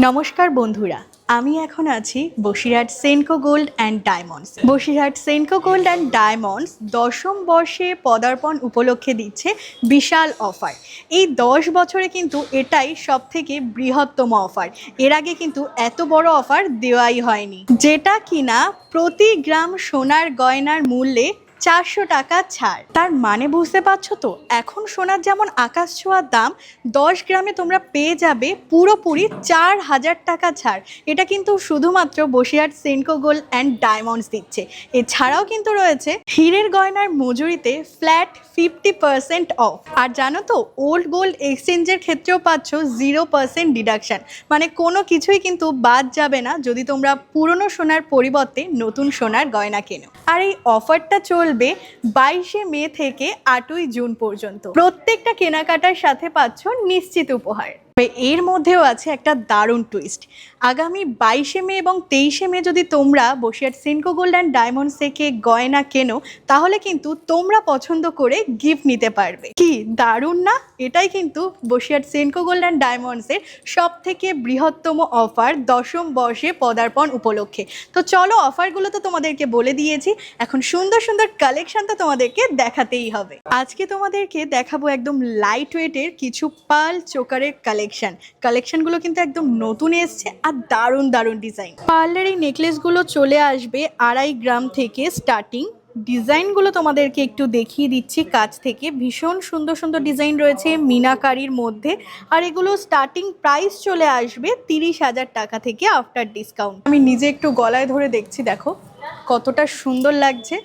নমস্কার বন্ধুরা, আমি এখন আছি Basirhat Senco gold and diamonds Basirhat Senco gold and diamonds দশম বর্ষে পদার্পণ উপলক্ষে দিচ্ছে বিশাল অফার। এই দশ বছরে কিন্তু এটাই সব থেকে বৃহত্তম অফার। এর আগে কিন্তু এত বড় অফার দেওয়াই হয়নি। যেটা কিনা প্রতি গ্রাম সোনার গয়নার মূল্যে চারশো টাকা ছাড়। তার মানে বুঝতে পারছ তো? এখন সোনার যেমন আকাশ ছোঁয়ার দাম, দশ গ্রামে তোমরা পেয়ে যাবে পুরোপুরি চার হাজার টাকা ছাড়। এটা কিন্তু শুধুমাত্র Basirhat Senco gold and diamonds দিচ্ছে। এছাড়াও কিন্তু রয়েছে হীরের গয়নার মজুরিতে ফ্ল্যাট ফিফটি পার্সেন্ট অফ। আর জানো তো, ওল্ড গোল্ড এক্সচেঞ্জের ক্ষেত্রেও পাচ্ছ জিরো পার্সেন্ট ডিডাকশন। মানে কোনো কিছুই কিন্তু বাদ যাবে না যদি তোমরা পুরনো সোনার পরিবর্তে নতুন সোনার গয়না কেনো। আর এই অফারটা চলবে বাইশে মে থেকে আটই জুন পর্যন্ত। প্রত্যেকটা কেনাকাটার সাথে পাচ্ছ নিশ্চিত উপহার। এর মধ্যেও আছে একটা দারুণ টুইস্ট আগামী বাইশে মে এবং তেইশে মে যদি তোমরা Basirhat Senco gold and diamonds থেকে গয়না কেনো, তাহলে কিন্তু তোমরা পছন্দ করে গিফট নিতে পারবে। কি, দারুণ না? এটাই কিন্তু বসিরহাট সেনকো গোল্ড অ্যান্ড ডায়মন্ডসের সব থেকে বৃহত্তম অফার দশম বর্ষে পদার্পণ উপলক্ষে। তো চলো অফারগুলো তো তোমাদেরকে বলে দিয়েছি, এখন সুন্দর সুন্দর কালেকশন তো তোমাদেরকে দেখাতেই হবে। আজকে তোমাদেরকে দেখাবো একদম লাইট ওয়েটের কিছু পাল চোকারের কালেকশন কালেকশনগুলো কিন্তু একদম নতুন এসছে আর দারুণ দারুণ ডিজাইন পার্লের এই নেকলেসগুলো চলে আসবে আড়াই গ্রাম থেকে স্টার্টিং ডিজাইনগুলো তোমাদেরকে একটু দেখিয়ে দিচ্ছি কাছ থেকে। ভীষণ সুন্দর সুন্দর ডিজাইন রয়েছে মিনাকারির মধ্যে। আর এগুলো স্টার্টিং প্রাইস চলে আসবে তিরিশ হাজার টাকা থেকে আফটার ডিসকাউন্ট আমি নিজে একটু গলায় ধরে দেখছি, দেখো কতটা সুন্দর লাগছে।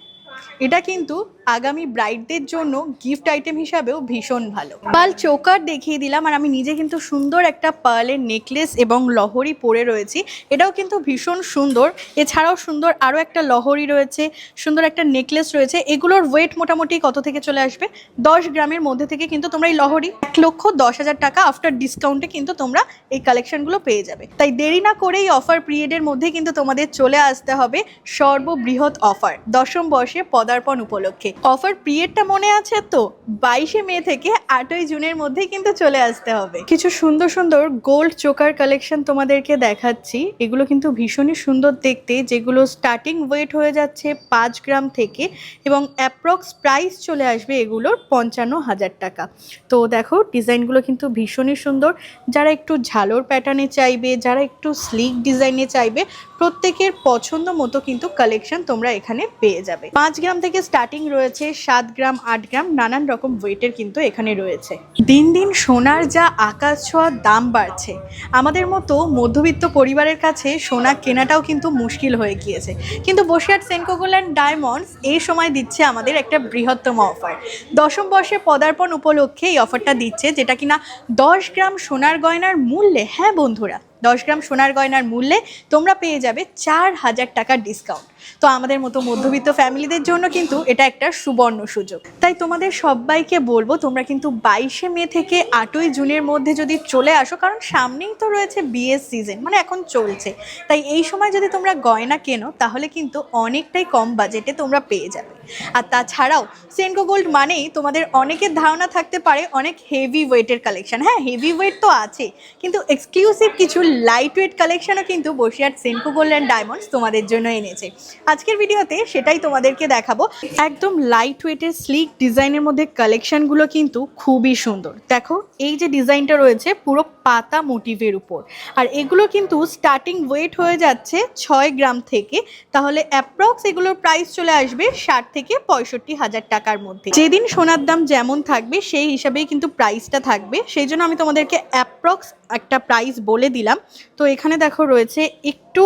এটা কিন্তু আগামী ব্রাইডদের জন্য গিফট আইটেম হিসাবেও ভীষণ ভালো। পাল চোকার দেখিয়ে দিলাম আর আমি নিজে কিন্তু সুন্দর একটা পার্লের নেকলেস এবং লহরি পরে রয়েছি। এটাও কিন্তু ভীষণ সুন্দর। এছাড়াও সুন্দর আরও একটা লহরি রয়েছে, সুন্দর একটা নেকলেস রয়েছে। এগুলোর ওয়েট মোটামুটি কত থেকে চলে আসবে? দশ গ্রামের মধ্যে থেকে কিন্তু তোমরা এই লহরি এক লক্ষ দশ হাজার টাকা আফটার ডিসকাউন্টে কিন্তু তোমরা এই কালেকশনগুলো পেয়ে যাবে। তাই দেরি না করে এই অফার পিরিয়ডের মধ্যে কিন্তু তোমাদের চলে আসতে হবে সর্ববৃহৎ অফার দশম বর্ষে পদার্পণ উপলক্ষে। অফার পিরিয়ডটা মনে আছে তো? বাইশে মে থেকে আটই জুনের মধ্যেই কিন্তু চলে আসতে হবে। কিছু সুন্দর সুন্দর গোল্ড চোকার কালেকশন তোমাদেরকে দেখাচ্ছি। এগুলো কিন্তু ভীষণই সুন্দর দেখতে, যেগুলো স্টার্টিং ওয়েট হয়ে যাচ্ছে পাঁচ গ্রাম থেকে এবং অ্যাপ্রক্স প্রাইস চলে আসবে এগুলোর পঞ্চান্ন হাজার টাকা। তো দেখো, ডিজাইনগুলো কিন্তু ভীষণই সুন্দর। যারা একটু ঝালোর প্যাটার্নে চাইবে, যারা একটু স্লিক ডিজাইনে চাইবে, প্রত্যেকের পছন্দ মতো কিন্তু কালেকশন তোমরা এখানে পেয়ে যাবে। পাঁচ গ্রাম থেকে স্টার্টিং রয়েছে সাত গ্রাম, আট গ্রাম, নানান রকম ওয়েটের কিন্তু এখানে রয়েছে। দিন দিন সোনার যা আকাশ ছোঁয়ার দাম বাড়ছে, আমাদের মতো মধ্যবিত্ত পরিবারের কাছে সোনা কেনাটাও কিন্তু মুশকিল হয়ে গিয়েছে। কিন্তু বসিরহাট সেনকোগোল অ্যান্ড ডায়মন্ডস এই সময় দিচ্ছে আমাদের একটা বৃহত্তম অফার দশম বর্ষে পদার্পণ উপলক্ষে এই অফারটা দিচ্ছে, যেটা কিনা দশ গ্রাম সোনার গয়নার মূল্যে হ্যাঁ বন্ধুরা, দশ গ্রাম সোনার গয়নার মূল্যে তোমরা পেয়ে যাবে চার হাজার টাকার ডিসকাউন্ট তো আমাদের মতো মধ্যবিত্ত ফ্যামিলিদের জন্য কিন্তু এটা একটা সুবর্ণ সুযোগ। তাই তোমাদের সবাইকে বলব, তোমরা কিন্তু বাইশে মে থেকে আটই জুনের মধ্যে যদি চলে আসো, কারণ সামনেই তো রয়েছে বিয়ের সিজন মানে এখন চলছে। তাই এই সময় যদি তোমরা গয়না কেনো, তাহলে কিন্তু অনেকটাই কম বাজেটে তোমরা পেয়ে যাবে। আর তাছাড়াও সেনকো গোল্ড মানেই তোমাদের অনেকের ধারণা থাকতে পারে অনেক হেভি ওয়েটের কালেকশন হ্যাঁ হেভি ওয়েট তো আছে কিন্তু এক্সক্লুসিভ কিছু লাইট ওয়েট কালেকশনও কিন্তু Basirhat Senco gold and diamonds তোমাদের জন্য এনেছে। আজকের ভিডিওতে সেটাই তোমাদেরকে দেখাবো। একদম লাইট ওয়েটের স্লিক ডিজাইনের মধ্যে কালেকশনগুলো কিন্তু খুবই সুন্দর। দেখো, এই যে ডিজাইনটা রয়েছে পুরো পাতা মোটিভের উপর। আর এগুলো কিন্তু স্টার্টিং ওয়েট হয়ে যাচ্ছে ছয় গ্রাম থেকে। তাহলে অ্যাপ্রক্স এগুলোর প্রাইস চলে আসবে ষাট থেকে পঁয়ষট্টি হাজার টাকার মধ্যে। যেদিন সোনার দাম যেমন থাকবে, সেই হিসাবেই কিন্তু প্রাইসটা থাকবে। সেই জন্য আমি তোমাদেরকে অ্যাপ্রক্স একটা প্রাইস বলে দিলাম। তো এখানে দেখো রয়েছে একটু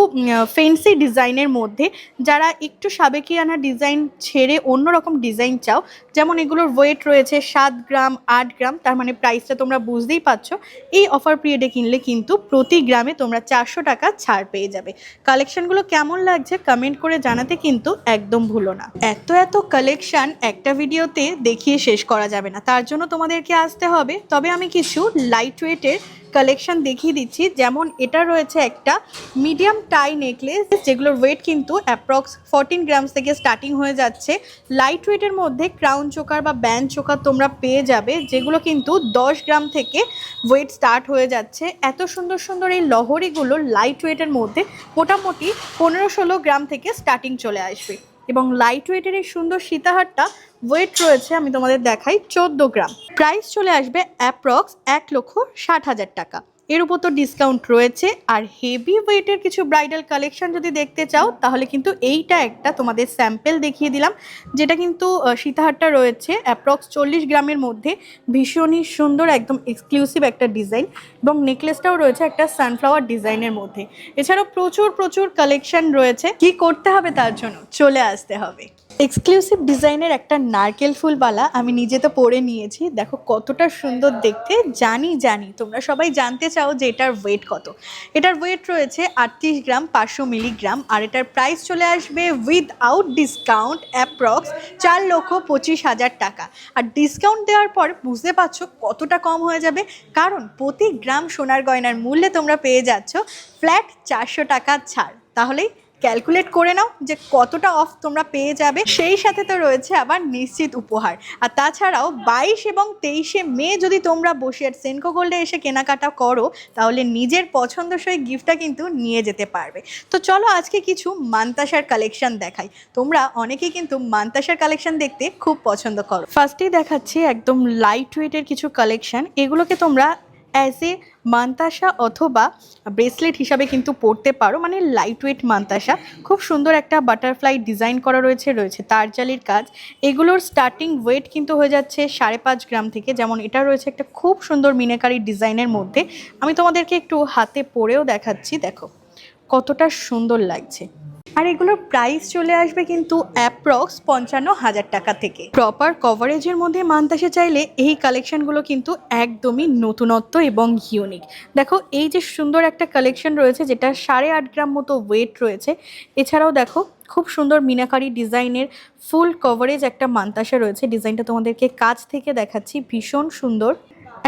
ফেন্সি ডিজাইনের মধ্যে। যারা একটু সাবেকিয়ানা ডিজাইন ছেড়ে অন্যরকম ডিজাইন চাও, যেমন এগুলোর ওয়েট রয়েছে সাত গ্রাম, আট গ্রাম, তার মানে প্রাইসটা তোমরা বুঝতেই পারছ। এই অফার পিরিয়ডে কিনলে কিন্তু প্রতি গ্রামে তোমরা চারশো টাকা ছাড় পেয়ে যাবে। কালেকশনগুলো কেমন লাগছে কমেন্ট করে জানাতে কিন্তু একদম ভুলো না। এত এত কালেকশন একটা ভিডিওতে দেখিয়ে শেষ করা যাবে না। তার জন্য তোমাদেরকে আসতে হবে। তবে আমি কিছু লাইট ওয়েটের কালেকশন দেখিয়ে দিচ্ছি। যেমন এটা রয়েছে একটা মিডিয়াম টাই নেকলেস যেগুলোর ওয়েট কিন্তু অ্যাপ্রক্স ফোরটিন গ্রামস থেকে স্টার্টিং হয়ে যাচ্ছে। লাইট ওয়েটের মধ্যে ক্রাউন চোকার বা ব্যান্ড চোকার তোমরা পেয়ে যাবে, যেগুলো কিন্তু দশ গ্রাম থেকে ওয়েট স্টার্ট হয়ে যাচ্ছে। এত সুন্দর সুন্দর এই লহরিগুলো লাইট ওয়েটের মধ্যে মোটামুটি পনেরো ষোলো গ্রাম থেকে স্টার্টিং চলে আসবে। এবং লাইট ওয়েটের এই সুন্দর সীতাহারটা ওয়েট রয়েছে, আমি তোমাদের দেখাই, চোদ্দ গ্রাম। প্রাইস চলে আসবে অ্যাপ্রক্স এক লক্ষ ষাট হাজার টাকা। এর উপর তো ডিসকাউন্ট রয়েছে। আর হেভি ওয়েটের কিছু ব্রাইডাল কালেকশন যদি দেখতে চাও, তাহলে কিন্তু এইটা একটা তোমাদের স্যাম্পেল দেখিয়ে দিলাম, যেটা কিন্তু সীতাহারটা রয়েছে অ্যাপ্রক্স চল্লিশ গ্রামের মধ্যে। ভীষণই সুন্দর, একদম এক্সক্লুসিভ একটা ডিজাইন এবং নেকলেসটাও রয়েছে একটা সানফ্লাওয়ার ডিজাইনের মধ্যে। এছাড়াও প্রচুর প্রচুর কালেকশন রয়েছে। কি করতে হবে তার জন্য? চলে আসতে হবে। এক্সক্লুসিভ ডিজাইনের একটা নারকেল ফুলবালা আমি নিজে তো পরে নিয়েছি। দেখো কতটা সুন্দর দেখতে। জানি জানি। তোমরা সবাই জানতে চাও যে এটার ওয়েট কত। এটার ওয়েট রয়েছে আটত্রিশ গ্রাম, পাঁচশো মিলিগ্রাম। আর এটার প্রাইস চলে আসবে উইথআউট ডিসকাউন্ট অ্যাপ্রক্স চার লক্ষ পঁচিশ হাজার টাকা। আর ডিসকাউন্ট দেওয়ার পর বুঝতে পারছ কতটা কম হয়ে যাবে? কারণ প্রতি গ্রাম সোনার গয়নার মূল্যে তোমরা পেয়ে যাচ্ছ ফ্ল্যাট চারশো টাকা ছাড়। তাহলেই ক্যালকুলেট করে নাও যে কতটা অফ তোমরা পেয়ে যাবে। সেই সাথে তো রয়েছে আবার নিশ্চিত উপহার। আর তাছাড়াও বাইশ এবং তেইশে মে যদি তোমরা বসে আর সেনকো গোল্ডে এসে কেনাকাটা করো, তাহলে নিজের পছন্দসই গিফটটা কিন্তু নিয়ে যেতে পারবে। তো চলো আজকে কিছু মান্তাসার কালেকশন দেখাই। তোমরা অনেকেই কিন্তু মান্তাসার কালেকশন দেখতে খুব পছন্দ করো। ফার্স্টেই দেখাচ্ছি একদম লাইট ওয়েটের কিছু কালেকশন এগুলোকে তোমরা অ্যাজ এ মান্তাসা অথবা ব্রেসলেট হিসাবে কিন্তু পরতে পারো মানে লাইট ওয়েট মান্তাসা। খুব সুন্দর একটা বাটারফ্লাই ডিজাইন করা রয়েছে রয়েছে তারজালির কাজ। এগুলোর স্টার্টিং ওয়েট কিন্তু হয়ে যাচ্ছে সাড়ে পাঁচ গ্রাম থেকে, যেমন এটা রয়েছে একটা খুব সুন্দর মিনাকারি ডিজাইনের মধ্যে। আমি তোমাদেরকে একটু হাতে পরেও দেখাচ্ছি, দেখো কতটা সুন্দর লাগছে। আর এগুলোর প্রাইস চলে আসবে কিন্তু অ্যাপ্রক্স পঞ্চান্ন হাজার টাকা থেকে। প্রপার কভারেজের মধ্যে মানতাসে চাইলে এই কালেকশনগুলো কিন্তু একদমই নতুনত্ব এবং ইউনিক দেখো, এই যে সুন্দর একটা কালেকশন রয়েছে যেটা সাড়ে আট গ্রাম মতো ওয়েট রয়েছে, এছাড়াও দেখো, খুব সুন্দর মিনাকারি ডিজাইনের ফুল কভারেজ একটা মান্তাসা রয়েছে। ডিজাইনটা তোমাদেরকে কাছ থেকে দেখাচ্ছি, ভীষণ সুন্দর।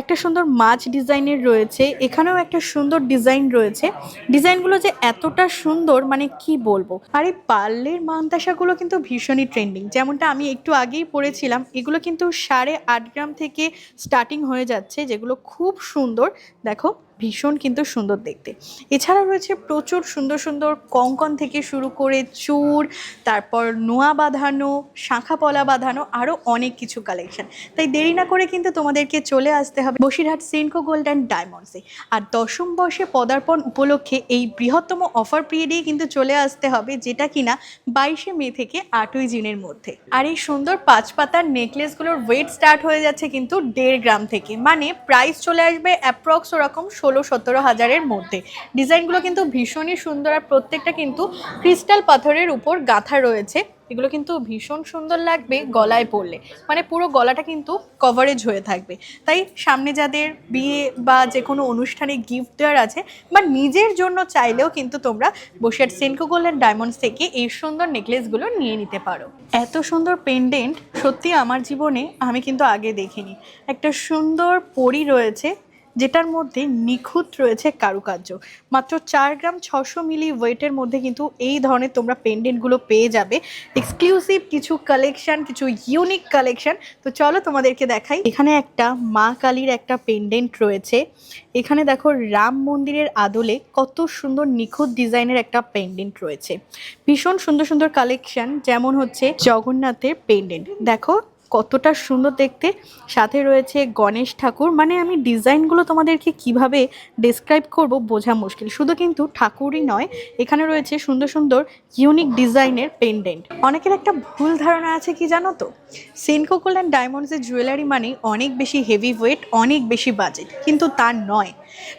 একটা সুন্দর মাছ ডিজাইনের রয়েছে, এখানেও একটা সুন্দর ডিজাইন রয়েছে। ডিজাইনগুলো যে এতটা সুন্দর মানে কি বলব? আর এই পার্লের মানতাসাগুলো কিন্তু ভীষণই ট্রেন্ডিং যেমনটা আমি একটু আগেই পড়েছিলাম, এগুলো কিন্তু সাড়ে আট গ্রাম থেকে স্টার্টিং হয়ে যাচ্ছে, যেগুলো খুব সুন্দর। দেখো ভীষণ কিন্তু সুন্দর দেখতে। এছাড়া রয়েছে প্রচুর সুন্দর সুন্দর কঙ্কন থেকে শুরু করে চূড় তারপর নোয়া বাঁধানো, শাঁখা পলা বাঁধানো আরও অনেক কিছু কালেকশন তাই দেরি না করে কিন্তু তোমাদেরকে চলে আসতে হবে বসিরহাট সেনকো গোল্ড অ্যান্ড ডায়মন্ডসে। আর দশম বর্ষে পদার্পণ উপলক্ষে এই বৃহত্তম অফার পিরিয়ডেই কিন্তু চলে আসতে হবে, যেটা কিনা বাইশে মে থেকে আটই জুনের মধ্যে। আর এই সুন্দর পাঁচ পাতার নেকলেসগুলোর ওয়েট স্টার্ট হয়ে যাচ্ছে কিন্তু দেড় গ্রাম থেকে। মানে প্রাইস চলে আসবে অ্যাপ্রক্স ওরকম ষোলো, সতেরো হাজারের মধ্যে। ডিজাইনগুলো কিন্তু ভীষণই সুন্দর আর প্রত্যেকটা কিন্তু ক্রিস্টাল পাথরের উপর গাঁথা রয়েছে। এগুলো কিন্তু ভীষণ সুন্দর লাগবে গলায় পরলে। মানে পুরো গলাটা কিন্তু কভারেজ হয়ে থাকবে। তাই সামনে যাদের বিয়ে বা যে কোনো অনুষ্ঠানে গিফট দেওয়ার আছে বা নিজের জন্য চাইলেও কিন্তু তোমরা Basirhat Senco gold and diamonds থেকে এই সুন্দর নেকলেসগুলো নিয়ে নিতে পারো। এত সুন্দর পেন্ডেন্ট সত্যি আমার জীবনে আমি কিন্তু আগে দেখিনি। একটা সুন্দর পরি রয়েছে। যেটার মধ্যে নিখুঁত রয়েছে কারুকার্য। মাত্র চার গ্রাম ছশো মিলি ওয়েটের মধ্যে কিন্তু এই ধরনের তোমরা পেন্ডেন্টগুলো পেয়ে যাবে। এক্সক্লুসিভ কিছু কালেকশন কিছু ইউনিক কালেকশন তো চলো তোমাদেরকে দেখাই। এখানে একটা মা কালীর একটা পেন্ডেন্ট রয়েছে। এখানে দেখো রাম মন্দিরের আদলে কত সুন্দর নিখুঁত ডিজাইনের একটা পেন্ডেন্ট রয়েছে। ভীষণ সুন্দর সুন্দর কালেকশন যেমন হচ্ছে জগন্নাথের পেন্ডেন্ট দেখো কতটা সুন্দর দেখতে। সাথে রয়েছে গণেশ ঠাকুর। মানে আমি ডিজাইনগুলো তোমাদেরকে কীভাবে ডেসক্রাইব করব বোঝা মুশকিল। শুধু কিন্তু ঠাকুরই নয়, এখানে রয়েছে সুন্দর সুন্দর ইউনিক ডিজাইনের পেন্ডেন্ট অনেকের একটা ভুল ধারণা আছে কি জানো তো? সেনকো অ্যান্ড ডায়মন্ডসের জুয়েলারি মানে অনেক বেশি হেভি ওয়েট অনেক বেশি বাজেট কিন্তু তার নয়।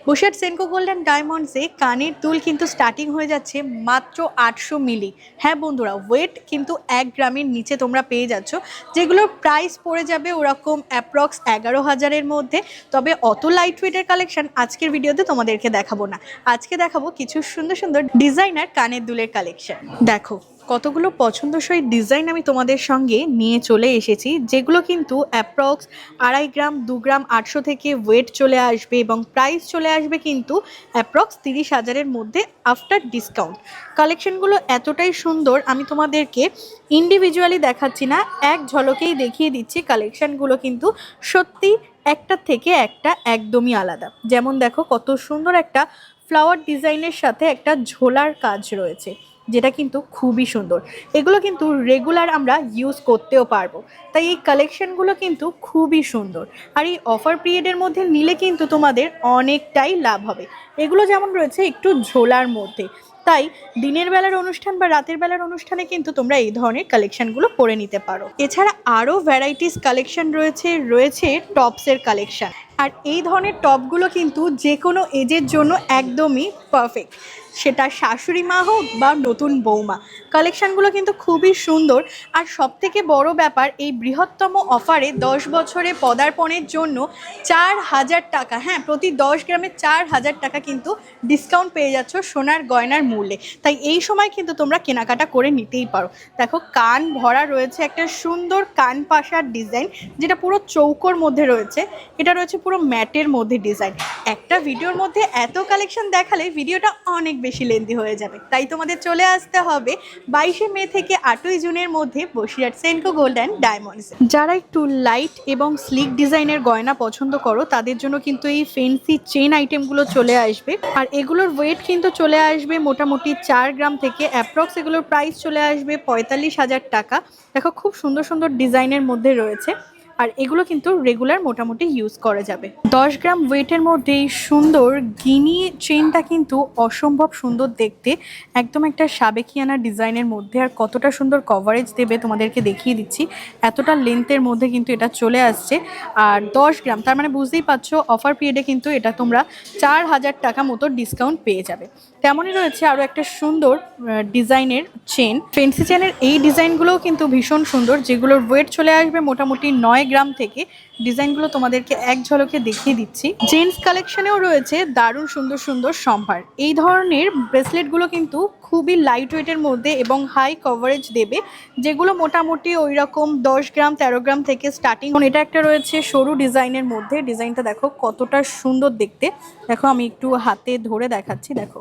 বসিরহাট সেনকো গোল্ড অ্যান্ড ডায়মন্ডসে কানের দুল কিন্তু স্টার্টিং হয়ে যাচ্ছে মাত্র আটশো মিলি হ্যাঁ বন্ধুরা ওয়েট কিন্তু এক গ্রামের নিচে তোমরা পেয়ে যাচ্ছ, যেগুলোর প্রাইস পড়ে যাবে ওরকম অ্যাপ্রক্স এগারো হাজারের মধ্যে। তবে অত লাইট ওয়েটের কালেকশন আজকের ভিডিওতে তোমাদেরকে দেখাবো না। আজকে দেখাবো কিছু সুন্দর সুন্দর ডিজাইনার কানের দুলের কালেকশন দেখো। কতগুলো পছন্দসই ডিজাইন আমি তোমাদের সঙ্গে নিয়ে চলে এসেছি, যেগুলো কিন্তু অ্যাপ্রক্স আড়াই গ্রাম, দু গ্রাম, আটশো থেকে ওয়েট চলে আসবে এবং প্রাইস চলে আসবে কিন্তু অ্যাপ্রক্স তিরিশ হাজারের মধ্যে আফটার ডিসকাউন্ট কালেকশনগুলো এতটাই সুন্দর, আমি তোমাদেরকে ইন্ডিভিজুয়ালি দেখাচ্ছি না, এক ঝলকেই দেখিয়ে দিচ্ছি কালেকশনগুলো কিন্তু সত্যি একটা থেকে একটা একদমই আলাদা। যেমন দেখো কত সুন্দর একটা ফ্লাওয়ার ডিজাইনের সাথে একটা ঝোলার কাজ রয়েছে। যেটা কিন্তু খুবই সুন্দর। এগুলো কিন্তু রেগুলার আমরা ইউজ করতেও পারব। তাই এই কালেকশনগুলো কিন্তু খুবই সুন্দর। আর এই অফার পিরিয়ডের মধ্যে নিলে কিন্তু তোমাদের অনেকটাই লাভ হবে। এগুলো যেমন রয়েছে একটু ঝোলার মধ্যে। তাই দিনের বেলার অনুষ্ঠান বা রাতের বেলার অনুষ্ঠানে কিন্তু তোমরা এই ধরনের কালেকশনগুলো পরে নিতে পারো। এছাড়া আরও ভ্যারাইটিস কালেকশন রয়েছে রয়েছে টপসের কালেকশন আর এই ধরনের টপগুলো কিন্তু যে কোনো এজের জন্য একদমই পারফেক্ট সেটা শাশুড়ি মা হোক বা নতুন বৌমা। কালেকশনগুলো কিন্তু খুবই সুন্দর। আর সবথেকে বড় ব্যাপার, এই বৃহত্তম অফারে দশ বছরে পদার্পণের জন্য চার হাজার টাকা হ্যাঁ প্রতি দশ গ্রামে চার হাজার টাকা কিন্তু ডিসকাউন্ট পেয়ে যাচ্ছ সোনার গয়নার মূল্যে। তাই এই সময় কিন্তু তোমরা কেনাকাটা করে নিতেই পারো। দেখো, কান ভরা রয়েছে একটা সুন্দর কান পাশার ডিজাইন, যেটা পুরো চৌকোর মধ্যে রয়েছে। এটা রয়েছে পুরো ম্যাটের মধ্যে ডিজাইন। একটা ভিডিওর মধ্যে এত কালেকশন দেখালে ভিডিওটা অনেক বেশি লেন্দি হয়ে যাবে। তাই তোমাদের চলে আসতে হবে বাইশে মে থেকে আটই জুনের মধ্যে Basirhat Senco gold and diamonds. যারা একটু লাইট এবং স্লিক ডিজাইনের গয়না পছন্দ করো, তাদের জন্য কিন্তু এই ফেন্সি চেন আইটেমগুলো চলে আসবে। আর এগুলোর ওয়েট কিন্তু চলে আসবে মোটামুটি চার গ্রাম থেকে অ্যাপ্রক্স এগুলোর প্রাইস চলে আসবে পঁয়তাল্লিশ হাজার টাকা। দেখো, খুব সুন্দর সুন্দর ডিজাইনের মধ্যে রয়েছে। আর এগুলো কিন্তু রেগুলার মোটামুটি ইউজ করা যাবে। দশ গ্রাম ওয়েটের মধ্যে এই সুন্দর গিনি চেনটা কিন্তু অসম্ভব সুন্দর দেখতে। একদম একটা সাবেকিয়ানা ডিজাইনের মধ্যে আর কতটা সুন্দর কভারেজ দেবে তোমাদেরকে দেখিয়ে দিচ্ছি। এতটা লেন্থের মধ্যে কিন্তু এটা চলে আসছে। আর দশ গ্রাম, তার মানে বুঝতেই পারছ অফার পিরিয়ডে কিন্তু এটা তোমরা চার হাজার টাকা মতো ডিসকাউন্ট পেয়ে যাবে। তেমনই রয়েছে আরও একটা সুন্দর ডিজাইনের চেন ফেন্সি চেনের এই ডিজাইনগুলোও কিন্তু ভীষণ সুন্দর, যেগুলোর ওয়েট চলে আসবে মোটামুটি নয় গ্রাম থেকে। ডিজাইনগুলো তোমাদেরকে এক ঝলকে দেখিয়ে দিচ্ছি। জেন্টস কালেকশনেও রয়েছে দারুণ সুন্দর সুন্দর সম্ভার। এই ধরনের ব্রেসলেটগুলো কিন্তু খুবই লাইট ওয়েটের মধ্যে এবং হাই কভারেজ দেবে, যেগুলো মোটামুটি ওই রকম দশ গ্রাম, তেরো গ্রাম থেকে স্টার্টিং এটা একটা রয়েছে সরু ডিজাইনের মধ্যে। ডিজাইনটা দেখো কতটা সুন্দর দেখতে। দেখো আমি একটু হাতে ধরে দেখাচ্ছি, দেখো।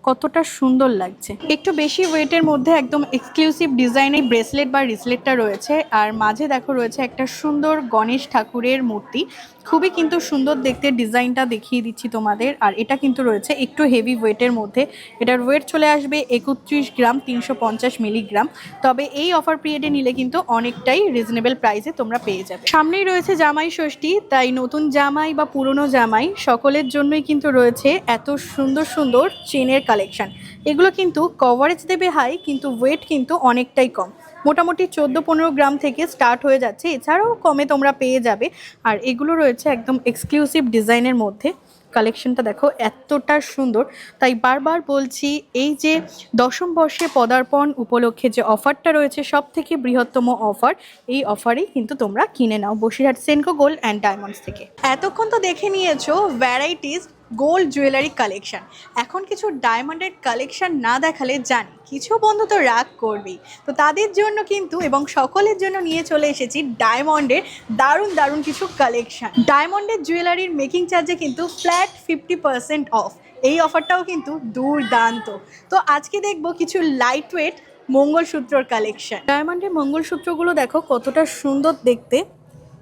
কতটা সুন্দর লাগছে। একটু বেশি ওয়েটের মধ্যে একদম এক্সক্লুসিভ ডিজাইনের ব্রেসলেট বা রিসলেটটা রয়েছে। আর মাঝে দেখো রয়েছে একটা সুন্দর গণেশ ঠাকুরের মূর্তি। খুবই কিন্তু সুন্দর দেখতে ডিজাইনটা দেখিয়ে দিচ্ছি তোমাদের। আর এটা কিন্তু রয়েছে একটু হেভি ওয়েটের মধ্যে। এটার ওয়েট চলে আসবে একত্রিশ গ্রাম, তিনশো পঞ্চাশ মিলিগ্রাম তবে এই অফার পিরিয়ডে নিলে কিন্তু অনেকটাই রিজনেবল প্রাইসে তোমরা পেয়ে যাবে। সামনেই রয়েছে জামাই ষষ্ঠী, তাই নতুন জামাই বা পুরনো জামাই সকলের জন্যই কিন্তু রয়েছে এত সুন্দর সুন্দর চেনের কালেকশন এগুলো কিন্তু কভারেজ দেবে হাই কিন্তু ওয়েট কিন্তু অনেকটাই কম। মোটামুটি চোদ্দ পনেরো গ্রাম থেকে স্টার্ট হয়ে যাচ্ছে। এছাড়াও কমে তোমরা পেয়ে যাবে। আর এগুলো রয়েছে একদম এক্সক্লুসিভ ডিজাইনের মধ্যে। কালেকশনটা দেখো এতটা সুন্দর। তাই বারবার বলছি, এই যে দশম বর্ষে পদার্পণ উপলক্ষে যে অফারটা রয়েছে সব থেকে বৃহত্তম অফার এই অফারেই কিন্তু তোমরা কিনে নাও। Basirhat Senco gold and diamonds থেকে। এতক্ষণ তো দেখে নিয়েছো ভ্যারাইটিস গোল্ড জুয়েলারি কালেকশন। এখন কিছু ডায়মন্ডের কালেকশন না দেখালে জানি, কিছু বন্ধু তো রাগ করবেই। তো তাদের জন্য কিন্তু এবং সকলের জন্য নিয়ে চলে এসেছি ডায়মন্ডের দারুণ দারুণ কিছু কালেকশন। ডায়মন্ডের জুয়েলারির মেকিং চার্জে কিন্তু ফ্ল্যাট ফিফটি পার্সেন্ট অফ। এই অফারটাও কিন্তু দুর্দান্ত। তো আজকে দেখব কিছু লাইট ওয়েট মঙ্গলসূত্রর কালেকশন। ডায়মন্ডের মঙ্গলসূত্রগুলো দেখো কতটা সুন্দর দেখতে।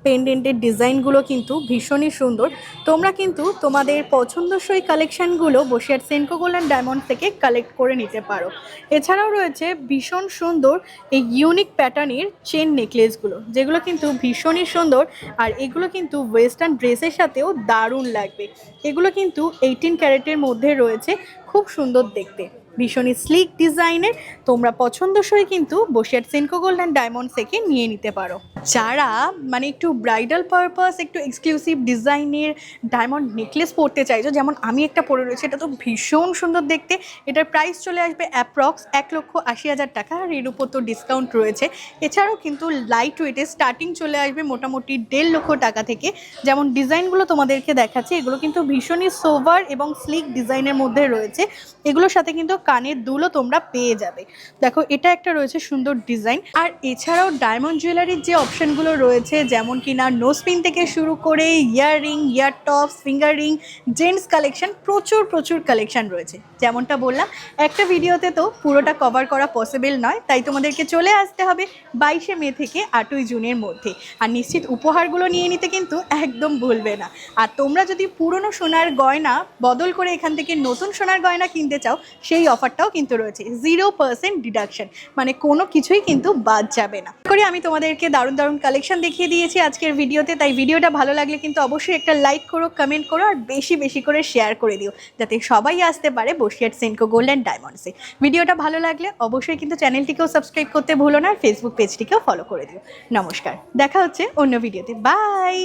পেন্ডেন্টের ডিজাইনগুলো কিন্তু ভীষণই সুন্দর। তোমরা কিন্তু তোমাদের পছন্দসই কালেকশানগুলো Basirhat Senco gold and diamond থেকে কালেক্ট করে নিতে পারো। এছাড়াও রয়েছে ভীষণ সুন্দর এই ইউনিক প্যাটার্নের চেন নেকলেসগুলো যেগুলো কিন্তু ভীষণই সুন্দর আর এগুলো কিন্তু ওয়েস্টার্ন ড্রেসের সাথেও দারুণ লাগবে। এগুলো কিন্তু এইটিন ক্যারেটের মধ্যে রয়েছে, খুব সুন্দর দেখতে। ভীষণই স্লিক ডিজাইনের তোমরা পছন্দসই কিন্তু Basirhat Senco gold and diamond থেকে নিয়ে নিতে পারো। যারা মানে একটু ব্রাইডাল পারপাস একটু এক্সক্লুসিভ ডিজাইনের ডায়মন্ড নেকলেস পরতে চাইছো, যেমন আমি একটা পরে রয়েছে, এটা তো ভীষণ সুন্দর দেখতে। এটার প্রাইস চলে আসবে অ্যাপ্রক্স এক লক্ষ আশি হাজার টাকা, আর এর উপর তো ডিসকাউন্ট রয়েছে। এছাড়াও কিন্তু লাইট ওয়েটে স্টার্টিং চলে আসবে মোটামুটি দেড় লক্ষ টাকা থেকে। যেমন ডিজাইনগুলো তোমাদেরকে দেখাচ্ছে, এগুলো কিন্তু ভীষণই সোভার এবং স্লিক ডিজাইনের মধ্যে রয়েছে। এগুলোর সাথে কিন্তু কানের দুলও তোমরা পেয়ে যাবে। দেখো, এটা একটা রয়েছে সুন্দর ডিজাইন আর এছাড়াও ডায়মন্ড জুয়েলারির যে অপশনগুলো রয়েছে, যেমন কি না নোসপিন থেকে শুরু করে earring ear tops finger ring gents collection প্রচুর প্রচুর কালেকশন রয়েছে। যেমনটা বললাম, একটা ভিডিওতে তো পুরোটা কভার করা পসিবল নয়, তাই তোমাদেরকে চলে আসতে হবে বাইশে মে থেকে আটই জুনের মধ্যে। আর নিশ্চিত উপহারগুলো নিয়ে নিতে কিন্তু একদম ভুলবে না। আর তোমরা যদি পুরনো সোনার গয়না বদল করে এখান থেকে নতুন সোনার গয়না কিনতে চাও, সেই অফারটাও কিন্তু রয়েছে। জিরো পার্সেন্ট ডিডাকশন মানে কোনো কিছুই কিন্তু বাদ যাবে না। করে আমি তোমাদেরকে দারুণ দারুণ কালেকশন দেখিয়ে দিয়েছি আজকের ভিডিওতে। তাই ভিডিওটা ভালো লাগলে কিন্তু অবশ্যই একটা লাইক করো কমেন্ট করো আর বেশি বেশি করে শেয়ার করে দিও। যাতে সবাই আসতে পারে বসিয়াট সেনকো গোল্ড অ্যান্ড ডায়মন্ডসে ভিডিওটা ভালো লাগলে অবশ্যই কিন্তু চ্যানেলটিকেও সাবস্ক্রাইব করতে ভুলো না আর ফেসবুক পেজটিকেও ফলো করে দিও। নমস্কার, দেখা হচ্ছে অন্য ভিডিওতে বাই